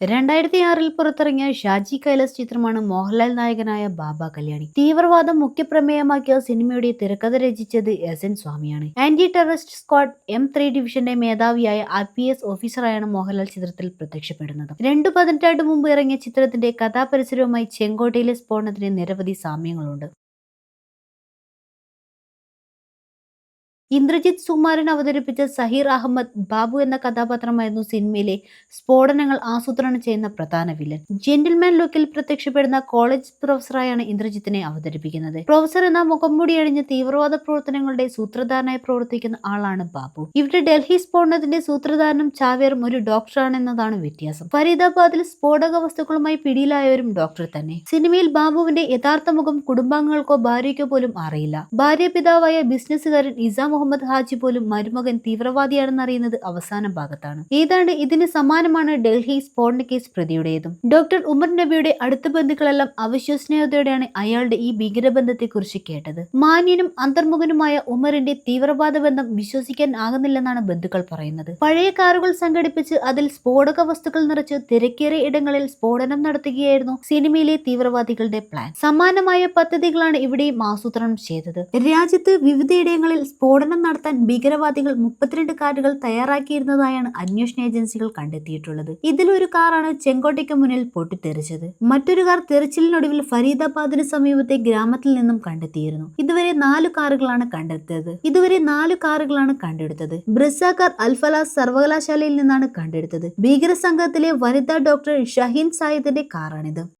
രണ്ടായിരത്തി ആറിൽ പുറത്തിറങ്ങിയ ഷാജി കൈലാസ് ചിത്രമാണ് മോഹൻലാൽ നായകനായ ബാബ കല്യാണി. തീവ്രവാദം മുഖ്യപ്രമേയമാക്കിയ സിനിമയുടെ തിരക്കഥ രചിച്ചത് S N സ്വാമിയാണ്. Anti terrorist squad M three ഡിവിഷന്റെ മേധാവിയായ ആർ പി എസ് ഓഫീസറായാണ് മോഹൻലാൽ ചിത്രത്തിൽ പ്രത്യക്ഷപ്പെടുന്നത്. രണ്ടു പതിനെട്ടാണ്ട് മുമ്പ് ഇറങ്ങിയ ചിത്രത്തിന്റെ കഥാപരിസരവുമായി ചെങ്കോട്ടയിലെ സ്ഫോടനത്തിന് നിരവധി സാമ്യങ്ങളുണ്ട്. ഇന്ദ്രജിത് സുകുമാരൻ അവതരിപ്പിച്ച സഹീർ അഹമ്മദ് ബാബു എന്ന കഥാപാത്രമായിരുന്നു സിനിമയിലെ സ്ഫോടനങ്ങൾ ആസൂത്രണം ചെയ്യുന്ന പ്രധാന വില്ലൻ. ജെന്റിൽമാൻ ലുക്കിൽ പ്രത്യക്ഷപ്പെടുന്ന കോളേജ് പ്രൊഫസറായാണ് ഇന്ദ്രജിത്തിനെ അവതരിപ്പിക്കുന്നത്. പ്രൊഫസർ എന്ന മുഖംമൂടി അണിഞ്ഞ തീവ്രവാദ പ്രവർത്തനങ്ങളുടെ സൂത്രധാരനായി പ്രവർത്തിക്കുന്ന ആളാണ് ബാബു. ഇവിടെ ഡൽഹി സ്ഫോടനത്തിന്റെ സൂത്രധാരനും ചാവേറും ഒരു ഡോക്ടറാണെന്നതാണ് വ്യത്യാസം. ഫരീദാബാദിൽ സ്ഫോടക വസ്തുക്കളുമായി പിടിയിലായവരും ഡോക്ടർ തന്നെ. സിനിമയിൽ ബാബുവിന്റെ യഥാർത്ഥ മുഖം കുടുംബാംഗങ്ങൾക്കോ ഭാര്യയ്ക്കോ പോലും അറിയില്ല. ഭാര്യ പിതാവായ ബിസിനസ്സുകാരൻ ഇസാം മുഹമ്മദ് ഹാജി പോലും മരുമകൻ തീവ്രവാദിയാണെന്ന് അറിയുന്നത് അവസാന ഭാഗത്താണ്. ഏതാണ്ട് ഇതിന് സമാനമാണ് ഡൽഹി സ്ഫോടന കേസ് പ്രതിയുടേതും. ഡോക്ടർ ഉമർ നബിയുടെ അടുത്ത ബന്ധുക്കളെല്ലാം അവിശ്വസനീയതയോടെയാണ് അയാളുടെ ഈ ഭീകരബന്ധത്തെക്കുറിച്ച് കേട്ടത്. മാന്യനും അന്തർമുഖനുമായ ഉമറിന്റെ തീവ്രവാദ ബന്ധം വിശ്വസിക്കാൻ ആകുന്നില്ലെന്നാണ് ബന്ധുക്കൾ പറയുന്നത്. പഴയ കാറുകൾ സംഘടിപ്പിച്ച് അതിൽ സ്ഫോടക വസ്തുക്കൾ നിറച്ച് തിരക്കേറിയ ഇടങ്ങളിൽ സ്ഫോടനം നടത്തുകയായിരുന്നു സിനിമയിലെ തീവ്രവാദികളുടെ പ്ലാൻ. സമാനമായ പദ്ധതികളാണ് ഇവിടെയും ആസൂത്രണം ചെയ്തത്. രാജ്യത്ത് വിവിധയിടങ്ങളിൽ സ്ഫോടനം നടത്താൻ ഭീകരവാദികൾ മുപ്പത്തിരണ്ട് കാറുകൾ തയ്യാറാക്കിയിരുന്നതായാണ് അന്വേഷണ ഏജൻസികൾ കണ്ടെത്തിയിട്ടുള്ളത്. ഇതിലൊരു കാറാണ് ചെങ്കോട്ടയ്ക്ക് മുന്നിൽ പൊട്ടിത്തെറിച്ചത്. മറ്റൊരു കാർ തെറിച്ചിലിനൊടുവിൽ ഫരീദാബാദിന് സമീപത്തെ ഗ്രാമത്തിൽ നിന്നും കണ്ടെത്തിയിരുന്നു. ഇതുവരെ നാല് കാറുകളാണ് കണ്ടെത്തിയത്. ഇതുവരെ നാല് കാറുകളാണ് കണ്ടെടുത്തത്. ബ്രിസാക്കാർ അൽഫലാസ് സർവകലാശാലയിൽ നിന്നാണ് കണ്ടെടുത്തത്. ഭീകര സംഘത്തിലെ വനിതാ ഡോക്ടർ ഷഹീൻ സായിദിന്റെ കാറാണിത്.